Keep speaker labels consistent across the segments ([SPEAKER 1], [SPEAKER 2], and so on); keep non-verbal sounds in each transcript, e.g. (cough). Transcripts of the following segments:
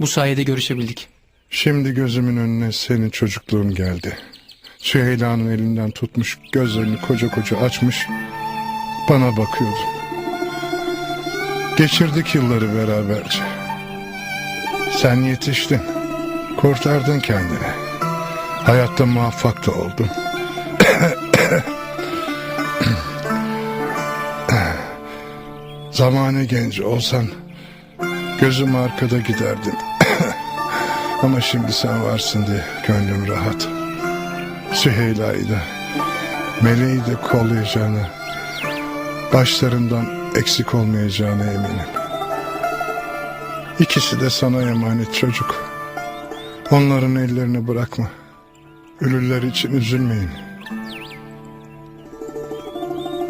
[SPEAKER 1] Bu sayede görüşebildik.
[SPEAKER 2] Şimdi gözümün önüne senin çocukluğun geldi. Süheyla'nın elinden tutmuş gözlerini koca koca açmış bana bakıyordun. Geçirdik yılları beraberce. Sen yetiştin. Kurtardın kendini. Hayatta muvaffak da oldun. (coughs) Zamanı genç olsan gözüm arkada giderdin. Ama şimdi sen varsın diye gönlüm rahat. Süheyla'yı da Meleği de kollayacağını, başlarından eksik olmayacağına eminim. İkisi de sana emanet çocuk. Onların ellerini bırakma. Ölüler için üzülmeyin.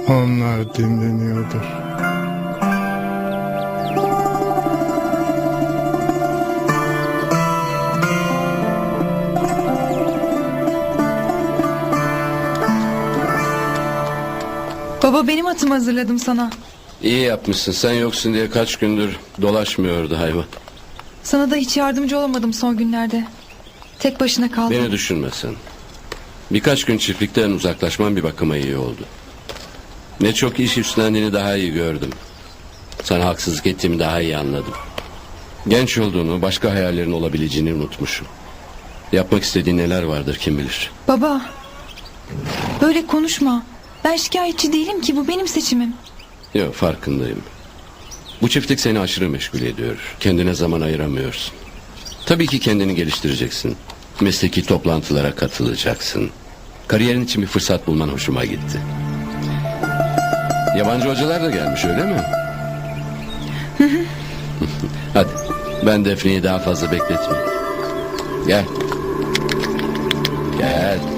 [SPEAKER 2] Onlar dinleniyordur.
[SPEAKER 3] Baba benim atımı hazırladım sana.
[SPEAKER 4] İyi yapmışsın. Sen yoksun diye kaç gündür dolaşmıyordu hayvan.
[SPEAKER 3] Sana da hiç yardımcı olamadım son günlerde. Tek başına kaldın.
[SPEAKER 4] Beni düşünme sen. Birkaç gün çiftlikten uzaklaşman bir bakıma iyi oldu. Ne çok iş üstlendiğini daha iyi gördüm. Sana haksızlık ettiğimi daha iyi anladım. Genç olduğunu, başka hayallerin olabileceğini unutmuşum. Yapmak istediğin neler vardır kim bilir.
[SPEAKER 3] Baba. Böyle konuşma. Ben şikayetçi değilim ki bu benim seçimim.
[SPEAKER 4] Yok farkındayım. Bu çiftlik seni aşırı meşgul ediyor. Kendine zaman ayıramıyorsun. Tabii ki kendini geliştireceksin. Mesleki toplantılara katılacaksın. Kariyerin için bir fırsat bulman hoşuma gitti. Yabancı hocalar da gelmiş öyle mi? (laughs) Hadi ben Defne'yi daha fazla bekletmeyeyim. Gel. Gel.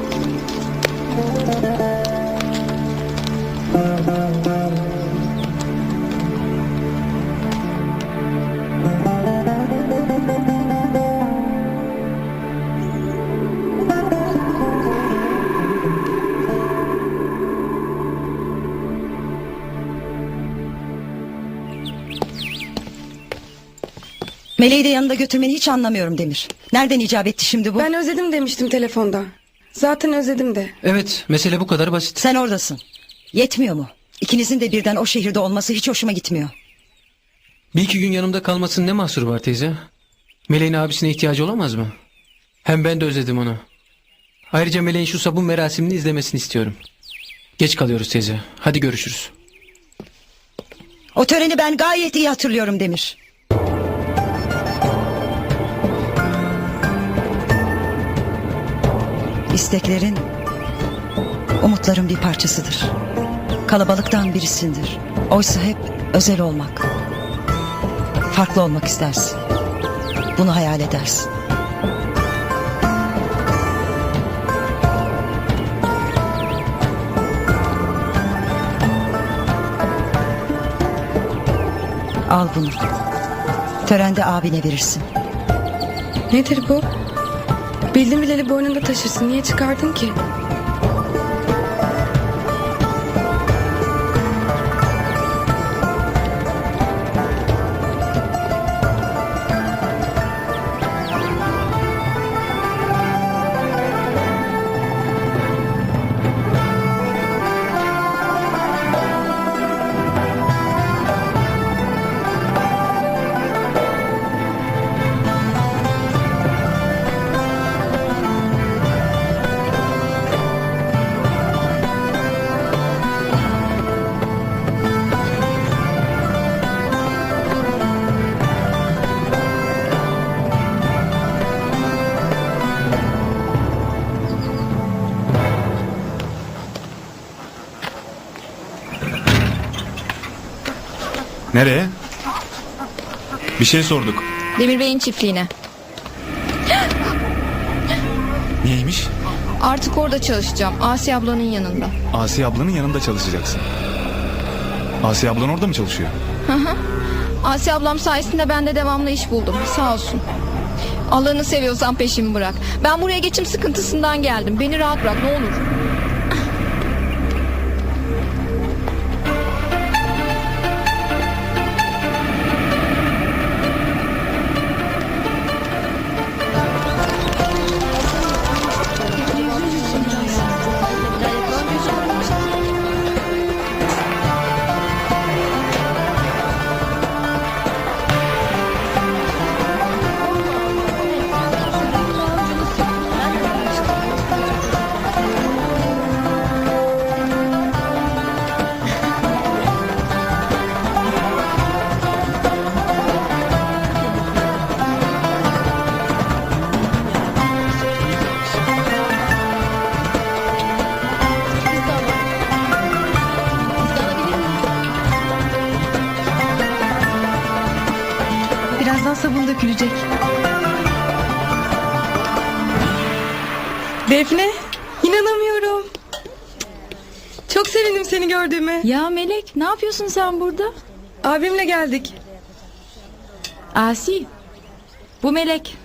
[SPEAKER 5] Meleği de yanında götürmeni hiç anlamıyorum Demir. Nereden icap etti şimdi bu?
[SPEAKER 6] Ben özledim demiştim telefonda. Zaten özledim de.
[SPEAKER 1] Evet mesele bu kadar basit.
[SPEAKER 5] Sen oradasın. Yetmiyor mu? İkinizin de birden o şehirde olması hiç hoşuma gitmiyor.
[SPEAKER 1] Bir iki gün yanımda kalmasının ne mahsuru var teyze? Meleğin abisine ihtiyacı olamaz mı? Hem ben de özledim onu. Ayrıca Meleğin şu sabun merasimini izlemesini istiyorum. Geç kalıyoruz teyze. Hadi görüşürüz.
[SPEAKER 5] O töreni ben gayet iyi hatırlıyorum Demir. İsteklerin umutların bir parçasıdır. Kalabalıktan birisindir. Oysa hep özel olmak. Farklı olmak istersin. Bunu hayal edersin. Al bunu. Törende abine verirsin.
[SPEAKER 6] Nedir bu? Bildim bileli boynunda taşırsın. Niye çıkardın ki?
[SPEAKER 7] Nereye? Bir şey sorduk.
[SPEAKER 8] Demir Bey'in çiftliğine.
[SPEAKER 7] Niyeymiş?
[SPEAKER 8] Artık orada çalışacağım. Asiye ablanın yanında.
[SPEAKER 7] Asiye ablanın yanında çalışacaksın. Asiye ablan orada mı çalışıyor?
[SPEAKER 8] Asiye ablam sayesinde ben de devamlı iş buldum. Sağ olsun. Allah'ını seviyorsan peşimi bırak. Ben buraya geçim sıkıntısından geldim. Beni rahat bırak ne olur.
[SPEAKER 3] Dökülecek.
[SPEAKER 6] Defne inanamıyorum. Çok sevindim seni gördüğüme.
[SPEAKER 3] Ya Melek ne yapıyorsun sen burada?
[SPEAKER 6] Abimle geldik.
[SPEAKER 3] Asi. Bu Melek.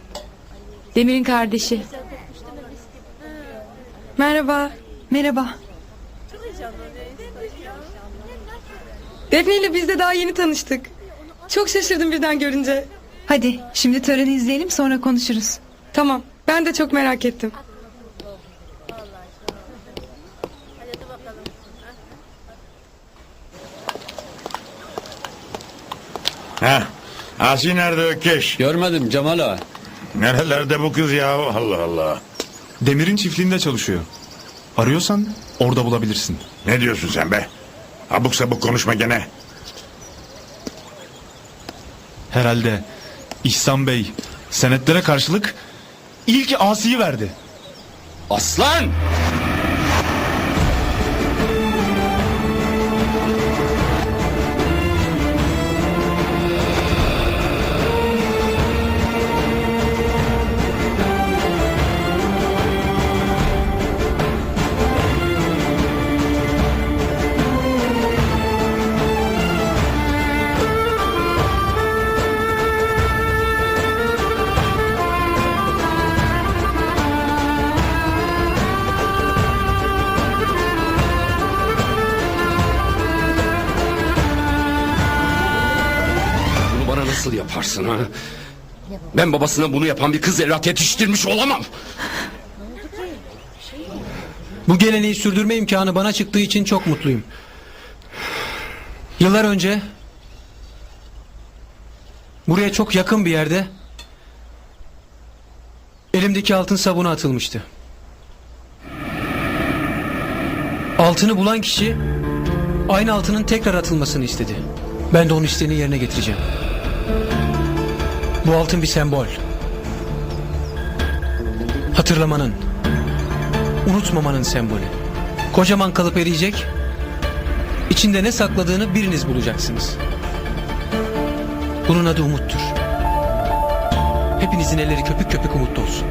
[SPEAKER 3] Demir'in kardeşi.
[SPEAKER 6] Merhaba.
[SPEAKER 3] Merhaba.
[SPEAKER 6] Defne ile biz de daha yeni tanıştık. Çok şaşırdım birden görünce.
[SPEAKER 3] Hadi şimdi töreni izleyelim sonra konuşuruz.
[SPEAKER 6] Tamam ben de çok merak ettim.
[SPEAKER 9] Ha, Asi nerede Ökkeş?
[SPEAKER 4] Görmedim Cemal ağa.
[SPEAKER 9] Nerelerde bu kız ya? Allah Allah.
[SPEAKER 7] Demir'in çiftliğinde çalışıyor. Arıyorsan orada bulabilirsin.
[SPEAKER 9] Ne diyorsun sen be? Abuk sabuk konuşma gene.
[SPEAKER 7] Herhalde İhsan Bey senetlere karşılık ilk Asi'yi verdi.
[SPEAKER 4] Aslan! Yaparsın ha? Ben babasına bunu yapan bir kız evlat yetiştirmiş olamam.
[SPEAKER 1] Bu geleneği sürdürme imkanı bana çıktığı için çok mutluyum. Yıllar önce buraya çok yakın bir yerde elimdeki altın sabunu atılmıştı. Altını bulan kişi aynı altının tekrar atılmasını istedi. Ben de onun isteğini yerine getireceğim. Bu altın bir sembol. Hatırlamanın, unutmamanın sembolü. Kocaman kalıp eriyecek. İçinde ne sakladığını biriniz bulacaksınız. Bunun adı umuttur. Hepinizin elleri köpük köpük umutlu olsun.